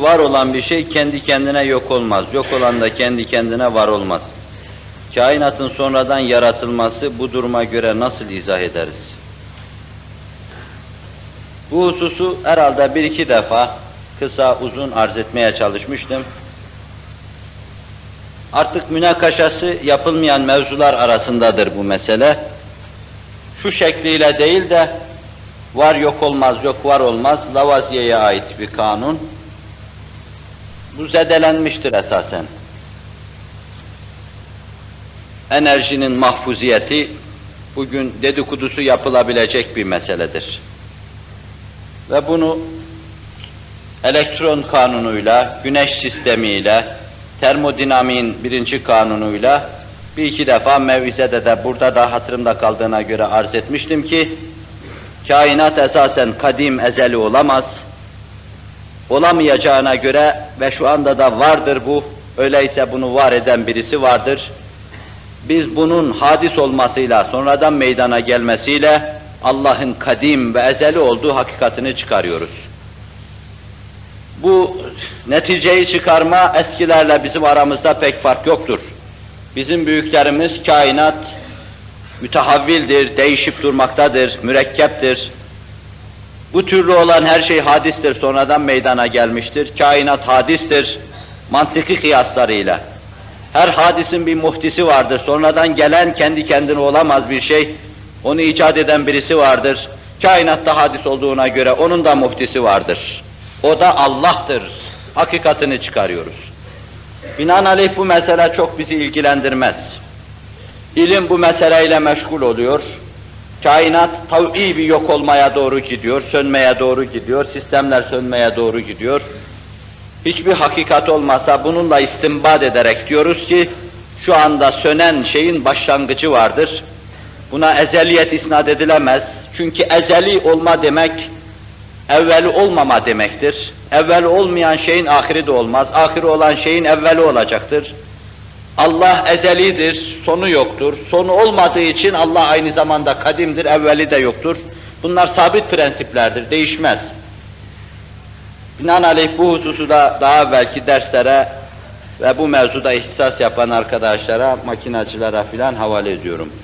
Var olan bir şey kendi kendine yok olmaz. Yok olan da kendi kendine var olmaz. Kainatın sonradan yaratılması bu duruma göre nasıl izah ederiz? Bu hususu herhalde bir iki defa kısa uzun arz etmeye çalışmıştım. Artık münakaşası yapılmayan mevzular arasındadır bu mesele. Şu şekliyle değil de var yok olmaz, yok var olmaz, Lavaziye'ye ait bir kanun. Bu zedelenmiştir esasen. Enerjinin mahfuziyeti bugün dedikodusu yapılabilecek bir meseledir. Ve bunu elektron kanunuyla, güneş sistemiyle, termodinamiğin birinci kanunuyla bir iki defa mevizede de burada da hatırımda kaldığına göre arz etmiştim ki kainat esasen kadim ezeli olamaz. Olamayacağına göre ve şu anda da vardır bu, öyleyse bunu var eden birisi vardır. Biz bunun hadis olmasıyla, sonradan meydana gelmesiyle Allah'ın kadim ve ezeli olduğu hakikatini çıkarıyoruz. Bu neticeyi çıkarma eskilerle bizim aramızda pek fark yoktur. Bizim büyüklerimiz kainat mütehavvildir, değişip durmaktadır, mürekkeptir. Bu türlü olan her şey hadistir, sonradan meydana gelmiştir. Kainat hadistir, mantıki kıyaslarıyla. Her hadisin bir muhtisi vardır, sonradan gelen kendi kendine olamaz bir şey. Onu icat eden birisi vardır. Kainatta hadis olduğuna göre onun da muhtisi vardır. O da Allah'tır. Hakikatini çıkarıyoruz. Binaenaleyh bu mesele çok bizi ilgilendirmez. İlim bu meseleyle meşgul oluyor. Kainat tav'i bir yok olmaya doğru gidiyor, sönmeye doğru gidiyor, sistemler sönmeye doğru gidiyor. Hiçbir hakikat olmasa bununla istinbat ederek diyoruz ki şu anda sönen şeyin başlangıcı vardır. Buna ezeliyet isnat edilemez. Çünkü ezeli olma demek evveli olmama demektir. Evveli olmayan şeyin ahiri de olmaz. Ahiri olan şeyin evveli olacaktır. Allah ezelidir, sonu yoktur. Sonu olmadığı için Allah aynı zamanda kadimdir, evveli de yoktur. Bunlar sabit prensiplerdir, değişmez. Binaenaleyh bu hususu da daha belki derslere ve bu mevzuda ihtisas yapan arkadaşlara, makinacılara filan havale ediyorum.